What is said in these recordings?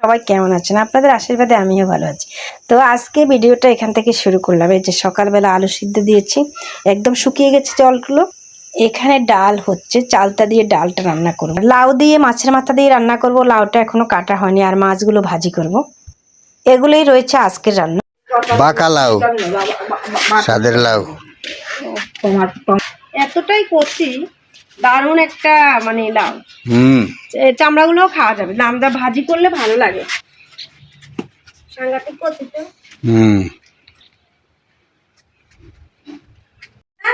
সবাই কেমন আছেন? আপনাদের আশীর্বাদে আমিও ভালো আছি। তো আজকে ভিডিওটা এখান থেকে শুরু করলাম। এই যে সকালবেলা আলু সিদ্ধ দিয়েছি একদম শুকিয়ে গেছে জলগুলো। এখানে ডাল হচ্ছে চালটা দিয়ে ডালটা রান্না করব। লাউ দিয়ে মাছের মাথা দিয়ে রান্না করব। লাউটা এখনও কাটা হয়নি আর মাছগুলো ভাজি করব। এগুলোই রয়েছে আজকের রান্না। বাঁকা লাউ সাদের লাউ। এতটাই কচি দারুণ একটা মানে লাউ। হুম। এ চামড়াগুলোও খাওয়া যাবে। লামদা ভাজি করলে ভালো লাগে। সাংঘাতিক হুম।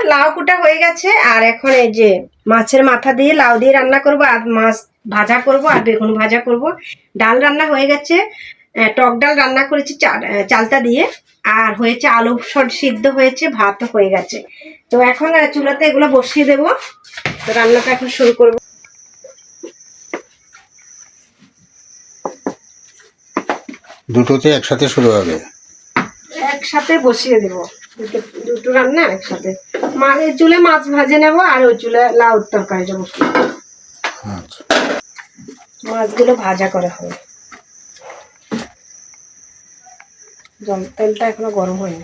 লাউ কুটা হয়ে গেছে আর এখন এই যে মাছের মাথা দিয়ে লাউ দিয়ে রান্না করব আর মাছ ভাজা করব আর বেগুন ভাজা করব। ডাল রান্না হয়ে গেছে। টক ডাল রান্না করেছি চা- আহ, দিয়ে। আর হয়েছে আলু সর সিদ্ধ হয়েছে ভাত হয়ে গেছে। তো এখন চুলাতে এগুলো বসিয়ে দেবো। তো রান্নাটা এখন শুরু করব। দুটোতে একসাথে শুরু হবে। একসাথে বসিয়ে দেবো। দুটো দুটো রান্না একসাথে। মা চুলে মাছ ভাজে নেব আর ওই চুলে লাউ তরকারিটা বসিয়ে। আচ্ছা। মাছগুলো ভাজা করা হবে। জল তেলটা এখনও গরম হয়নি।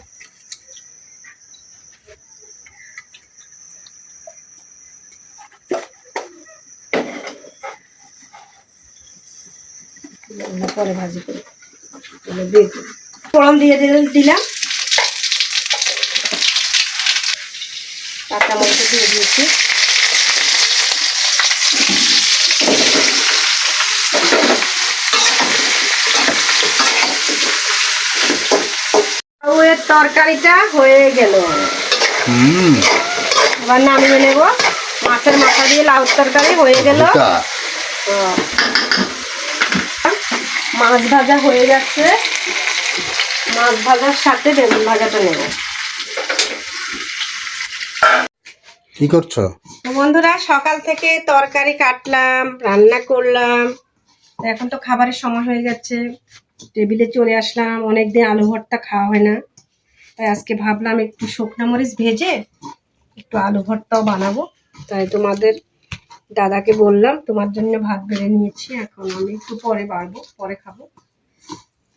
পরে ভাজি করে। ফোড়ন দিয়ে দিল- দিলাম। কাঁচা মরিচ দিয়ে দিয়েছি। তরকারিটা হয়ে গেল। এবার নামিয়ে নেব। মাছের মাথা দিয়ে লাউ তরকারি হয়ে গেল। মাছ ভাজা হয়ে যাচ্ছে। মাছ ভাজার সাথে বেগুন ভাজাটা নেব। কি করছ? বন্ধুরা সকাল থেকে তরকারি কাটলাম রান্না করলাম। এখন তো খাবারের সময় হয়ে যাচ্ছে। টেবিলে চলে আসলাম। অনেকদিন আলু ভর্তা খাওয়া হয় না। তাই আজকে ভাবলাম একটু শুকনো মরিচ ভেজে একটু আলু ভর্তাও বানাবো। তাই তোমাদের দাদাকে বললাম তোমার জন্য ভাত বেড়ে নিয়েছি এখন আমি একটু পরে বাড়বো পরে খাব।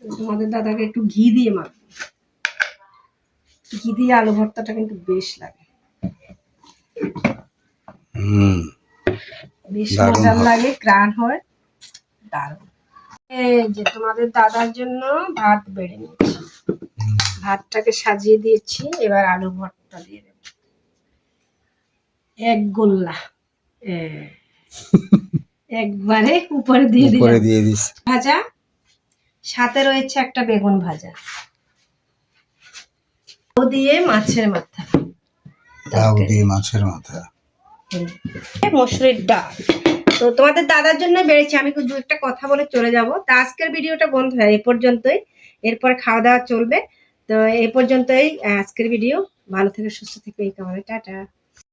তোমাদের দাদাকে একটু ঘি দিয়ে মাখবো। ঘি দিয়ে আলু ভর্তাটা কিন্তু বেশ লাগে। বেশ মজার লাগে গ্রান হয়। দারুণ। এই যে তোমাদের দাদার জন্য ভাত বেড়ে নিয়েছি। ভাতটাকে সাজিয়ে দিয়েছি এবার আলু ভর্তা দিয়ে দেব। এক গোল্লা। একবারে উপরে দিয়ে উপরে দিয়ে দিস। ভাজা। সাথে রয়েছে একটা বেগুন ভাজা। ও দিয়ে মাছের মাথা। লাউ দিয়ে মাছের মাথা। মসুরির ডাল। তো তোমাদের দাদার জন্য বেড়েছি। আমি দু একটা কথা বলে চলে যাব। তো আজকের ভিডিওটা বন্ধ হয়। এ পর্যন্তই। এরপরে খাওয়া দাওয়া চলবে। তো এই পর্যন্তই আজকের ভিডিও ভালো থেকে সুস্থ থেকে এই কামনা টাটা।